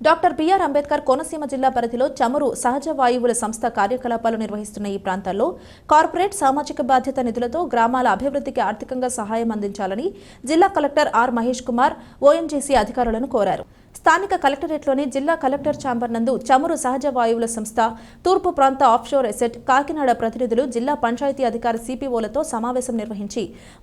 Doctor BR Ambedkar Konaseema జిల్లా పరిధిలో చమురు సహజ వాయువుల సంస్థ కార్యకలాపాలు నిర్వహిస్తున్న ఈ ప్రాంతాల్లో కార్పొరేట్ సామాజిక బాధ్యత నిధులతో గ్రామాల అభివృద్ధికి ఆర్థికంగా సహాయం అందించాలని జిల్లా collector R Mahesh Kumar ONGC అధికారులను కోరారు. స్థానిక కలెక్టరేట్లోని జిల్లా కలెక్టర్ ఛాంబర్ నందు చమురు సహజ వాయువుల సంస్థ తూర్పు ప్రాంత ఆఫ్షోర్ ఎసెట్ కాకినాడ ప్రతినిధులు జిల్లా పంచాయతీ అధికారి సిపిఓలతో సమావేశం నిర్వహించి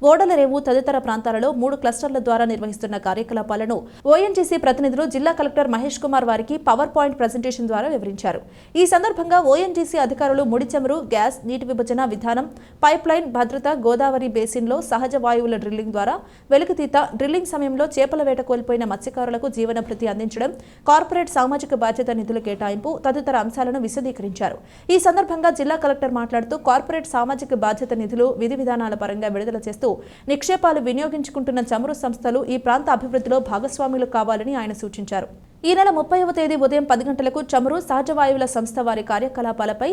ఓడలరేవు తదితర ప్రాంతాలలో మూడు క్లస్టర్ల ద్వారా నిర్వహిస్తున్న కార్యకలాపాలను ఓఎన్జీసీ ప్రతినిధులు జిల్లా కలెక్టర్ మహేష్ కుమార్ వారికి పవర్ పాయింట్ ప్రజెంటేషన్ ద్వారా వివరించారు. ఈ సందర్భంగా ఓఎన్జీసీ అధికారులు ముడి చమురు గ్యాస్ నీటి విభజన విధానం పైప్ లైన్ భద్రత గోదావరి బేసిన్లో సహజ వాయువుల డ్రిల్లింగ్ ద్వారా వెలుగుతీత డ్రిల్లింగ్ సమయంలో చేపల వేట కోల్పోయిన మత్స్యకారులకు జీవన భృతి అందించడం కార్పొరేట్ సామాజిక బాధ్యత నిధుల కేటాయింపు తదితర అంశాలను విశదీకరించారు. ఈ సందర్భంగా జిల్లా కలెక్టర్ మాట్లాడుతూ కార్పొరేట్ సామాజిక బాధ్యత నిధులు విధి విధానాల పరంగా విడుదల చేస్తూ నిక్షేపాలు వినియోగించుకుంటున్న చమురు సంస్థలు ఈ ప్రాంత అభివృద్ధిలో భాగస్వాములు కావాలని ఆయన సూచించారు. ఈ నెల ముప్పైవ తేదీ ఉదయం పది గంటలకు చమురు సహజ వాయువుల సంస్థ వారి కార్యకలాపాలపై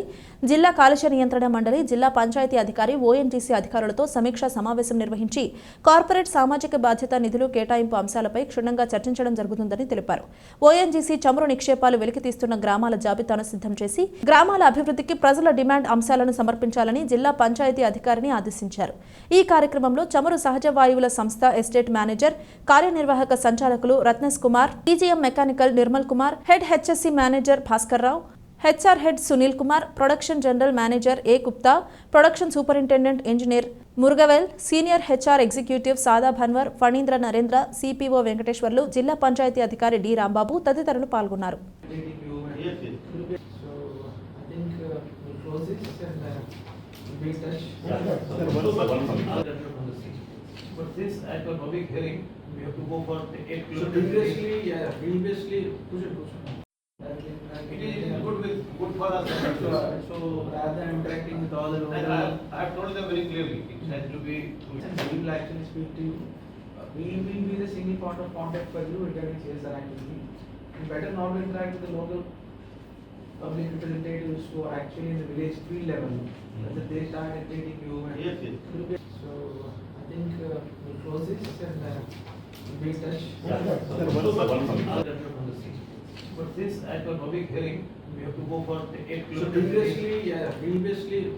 జిల్లా కాలుష్య నియంత్రణ మండలి జిల్లా పంచాయతీ అధికారి ఓఎన్టీసీ అధికారులతో సమీక్షా సమావేశం నిర్వహించి కార్పొరేట్ సామాజిక బాధ్యత నిధులు కేటాయింపు అంశాలపై క్షుణ్ణంగా చర్చించడం జరుగుతుందని తెలిపారు. ఓఎన్జీసీ చమురు నిక్షేపాలు వెలికితీస్తున్న గ్రామాల జాబితాను సిద్ధం చేసి గ్రామాల అభివృద్ధికి ప్రజల డిమాండ్ అంశాలను సమర్పించాలని జిల్లా పంచాయతీ అధికారిని ఆదేశించారు. ఈ కార్యక్రమంలో చమురు సహజ వాయువుల సంస్థ ఎస్టేట్ మేనేజర్ కార్యనిర్వాహక సంచాలకులు Ratnas Kumar EGM mechanical Nirmal Kumar head HSC manager Bhaskar Rao HR head Sunil Kumar production general manager A Gupta production superintendent engineer Murugavel senior HR executive Sada Bhanwar Phanindra Narendra CPO Venkateswarlu జిల్లా పంచాయతీ అధికారి D Rambabu తదితరులు పాల్గొన్నారు Thank you. Yes, yes. So I think uh, we'll close this and uh, we'll be in touch. But this, at the public hearing, we have to go for the eight So kilometer. previously, yeah, previously, push it, push it. It is good with, good for us. So so rather than interacting with all the And I, local. I have told them very clearly, it has to be. And we will actually speak to you. We will be the single point of contact for you regarding CSR activity. You better not interact with the local public representatives who are actually in the village field level. Hmm. That they start irritating you and. Yes, yes. So I think uh, we'll close this and uh, we'll be in touch. But this, at the public hearing, we have to go for the eight So previously, yeah, previously,